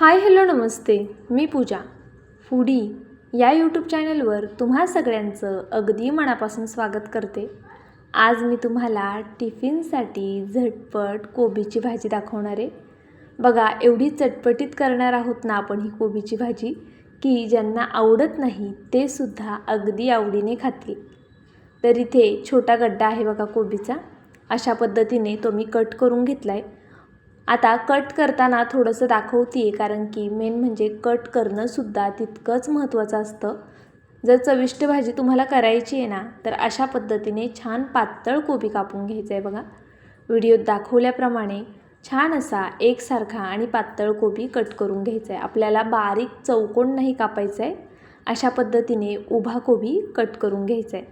हाय hello नमस्ते. मी Pooja. Foodie या यूट्यूब चॅनलवर तुम्हा सगळ्यांचं अगदी मनापासून स्वागत करते. आज मी तुम्हाला टिफिनसाठी झटपट कोबीची भाजी दाखवणार आहे. बघा एवढी चटपटीत करणार आहोत ना आपण ही कोबीची भाजी की ज्यांना आवडत नाही ते सुद्धा अगदी आवडीने खातील. तर इथे छोटा गड्डा आहे बघा कोबीचा. अशा पद्धतीने तो मी कट करून घेतला आहे आता कट करताना थोडंसं दाखवते आहे कारण की मेन म्हणजे कट करणंसुद्धा तितकंच महत्त्वाचं असतं. जर चविष्ट भाजी तुम्हाला करायची आहे ना तर अशा पद्धतीने छान पातळ कोबी कापून घ्यायचं आहे बघा. व्हिडिओत दाखवल्याप्रमाणे छान असा एकसारखा आणि पातळ कोबी कट करून घ्यायचा आहे आपल्याला बारीक चौकोन नाही कापायचं आहे अशा पद्धतीने उभा कोबी कट करून घ्यायचा आहे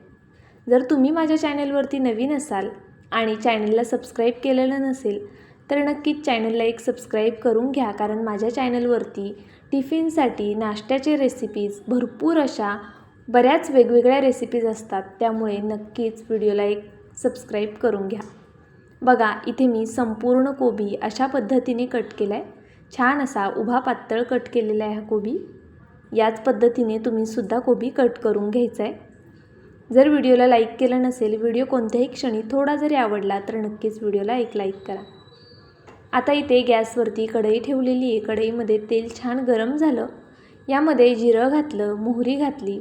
जर तुम्ही माझ्या चॅनलवरती नवीन असाल आणि चॅनलला सबस्क्राईब केलेलं नसेल तर नक्कीच चॅनलला एक सबस्क्राईब करून घ्या कारण माझ्या चॅनलवरती टिफिनसाठी नाश्त्याचे रेसिपीज भरपूर अशा बऱ्याच वेगवेगळ्या रेसिपीज असतात. त्यामुळे नक्कीच व्हिडिओला एक सबस्क्राईब करून घ्या. बघा इथे मी संपूर्ण कोबी अशा पद्धतीने कट केला आहे छान असा उभा पातळ कट केलेला आहे हा कोबी. याच पद्धतीने तुम्हीसुद्धा कोबी कट करून घ्यायचा आहे जर व्हिडिओला लाईक केलं नसेल व्हिडिओ कोणत्याही क्षणी थोडा जरी आवडला तर नक्कीच व्हिडिओला एक लाईक करा. आता इथे गॅसवरती कढई ठेवलेली आहे. कढईमध्ये तेल छान गरम झालं. यामध्ये जिरं घातलं मोहरी घातली.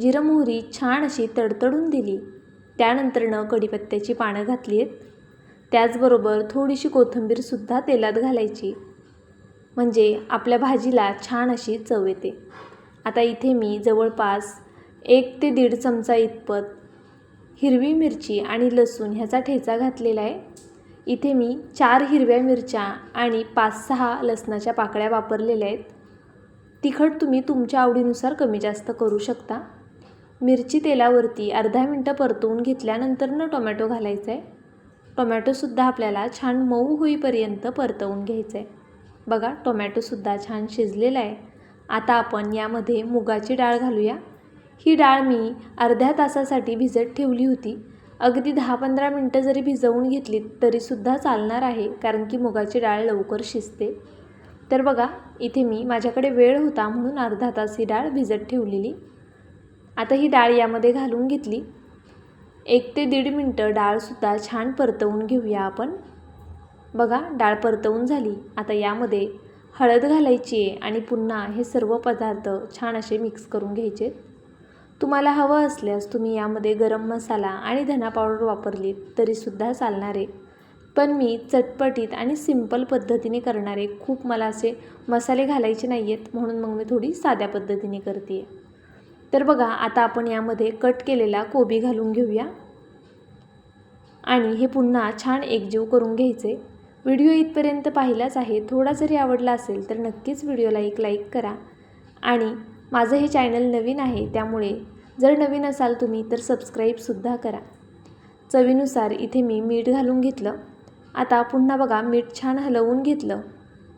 जिरं मोहरी छान अशी तडतडून दिली. त्यानंतरनं कढीपत्त्याची पानं घातली आहेत. त्याचबरोबर थोडीशी कोथिंबीरसुद्धा तेलात घालायची. म्हणजे आपल्या भाजीला छान अशी चव येते. आता इथे मी जवळपास एक ते दीड चमचा इतपत हिरवी मिरची आणि लसूण ह्याचा ठेचा घातलेला आहे. इथे मी चार हिरव्या मिरच्या आणि पाच सहा लसणाच्या पाकळ्या वापरलेल्या आहेत. तिखट तुम्ही तुमच्या आवडीनुसार कमी जास्त करू शकता. मिरची तेलावरती अर्धा मिनटं परतवून घेतल्यानंतरनं टोमॅटो घालायचा आहे टोमॅटोसुद्धा आपल्याला छान मऊ होईपर्यंत परतवून घ्यायचं आहे बघा टोमॅटोसुद्धा छान शिजलेला आहे. आता आपण यामध्ये मुगाची डाळ घालूया. ही डाळ मी अर्ध्या तासासाठी भिजत ठेवली होती. अगदी दहा पंधरा मिनटं जरी भिजवून घेतलीत तरीसुद्धा चालणार आहे कारण की मुगाची डाळ लवकर शिजते. तर बघा इथे मी माझ्याकडे वेळ होता म्हणून अर्धा तास ही डाळ भिजत ठेवलेली. आता ही डाळ यामध्ये घालून घेतली. एक ते दीड मिनटं डाळसुद्धा छान परतवून घेऊया आपण. बघा डाळ परतवून झाली. आता यामध्ये हळद घालायची आहे आणि पुन्हा हे सर्व पदार्थ छान असे मिक्स करून घ्यायचे तुम्हाला हवं असल्यास तुम्ही यामध्ये गरम मसाला आणि धना पावडर वापरली तरीसुद्धा चालणार. आहे पण मी चटपटीत आणि सिंपल पद्धतीने करणारे खूप मला असे मसाले घालायचे नाही आहेत म्हणून मग मी थोडी साध्या पद्धतीने करते आहे तर बघा आता आपण यामध्ये कट केलेला कोबी घालून घेऊया. आणि हे पुन्हा छान एकजीव करून घ्यायचे. व्हिडिओ इथपर्यंत पाहिलाच आहे. थोडा जरी आवडला असेल तर नक्कीच व्हिडिओला एक लाईक करा. आणि माझं हे चॅनल नवीन आहे त्यामुळे जर नवीन असाल तुम्ही तर सबस्क्राईबसुद्धा करा. चवीनुसार इथे मी मीठ घालून घेतलं. आता पुन्हा बघा मीठ छान हलवून घेतलं.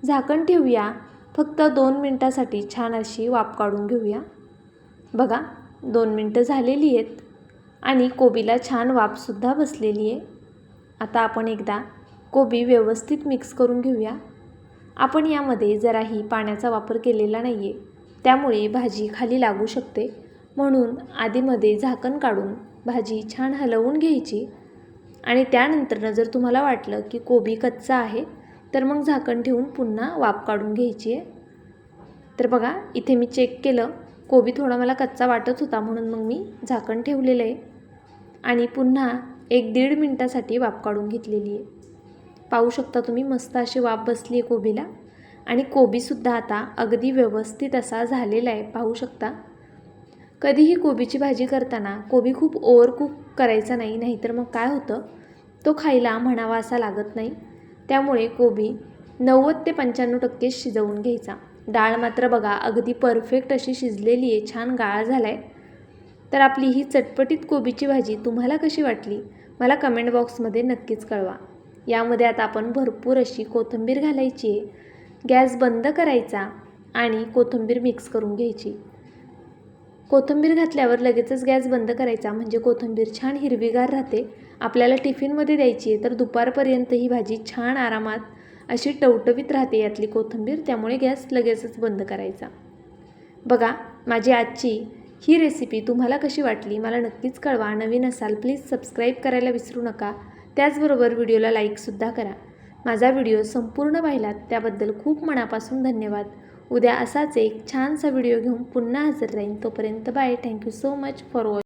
झाकण ठेवूया. फक्त दोन मिनटासाठी छान अशी वाफ काढून घेऊया. बघा दोन मिनटं झालेली आहेत आणि कोबीला छान वाफसुद्धा बसलेली आहे. आता आपण एकदा कोबी व्यवस्थित मिक्स करून घेऊया. आपण यामध्ये जराही पाण्याचा वापर केलेला नाही आहे त्यामुळे भाजी खाली लागू शकते. म्हणून आधीमध्ये झाकण काढून भाजी छान हलवून घ्यायची. आणि त्यानंतरनं जर तुम्हाला वाटलं की कोबी कच्चा आहे तर मग झाकण ठेवून पुन्हा वाफ काढून घ्यायची आहे. तर बघा इथे मी चेक केलं. कोबी थोडा मला कच्चा वाटत होता म्हणून मग मी झाकण ठेवलेलं आहे. आणि पुन्हा एक दीड मिनटासाठी वाफ काढून घेतलेली आहे. पाहू शकता तुम्ही मस्त अशी वाफ बसली आहे कोबीला. आणि कोबीसुद्धा आता अगदी व्यवस्थित असा झालेला आहे पाहू शकता. कधीही कोबीची भाजी करताना कोबी खूप ओवर कुक करायचा नाही नाहीतर मग काय होतं? तो खायला म्हणावा असा लागत नाही. त्यामुळे कोबी नव्वद ते पंच्याण्णव टक्के शिजवून घ्यायचा. डाळ मात्र बघा अगदी परफेक्ट अशी शिजलेली आहे छान गाळ झाला आहे तर आपली ही चटपटीत कोबीची भाजी तुम्हाला कशी वाटली? मला कमेंट बॉक्समध्ये नक्कीच कळवा. यामध्ये आता आपण भरपूर अशी कोथिंबीर घालायची आहे. गॅस बंद करायचा आणि कोथिंबीर मिक्स करून घ्यायची. कोथिंबीर घातल्यावर लगेचच गॅस बंद करायचा म्हणजे कोथिंबीर छान हिरवीगार राहते. आपल्याला टिफिनमध्ये द्यायची आहे तर दुपारपर्यंत ही भाजी छान आरामात अशी टवटवीत राहते यातली कोथिंबीर त्यामुळे गॅस लगेचच बंद करायचा. बघा माझी आजची ही रेसिपी तुम्हाला कशी वाटली मला नक्कीच कळवा. नवीन असाल प्लीज सबस्क्राईब करायला विसरू नका. त्याचबरोबर व्हिडिओला लाईकसुद्धा करा. माझा व्हिडिओ संपूर्ण पाहिलात त्याबद्दल खूप मनापासून धन्यवाद. उद्या असाच एक छानसा व्हिडिओ घेऊन पुन्हा हजर राहीन. तोपर्यंत bye. Thank you so much for watch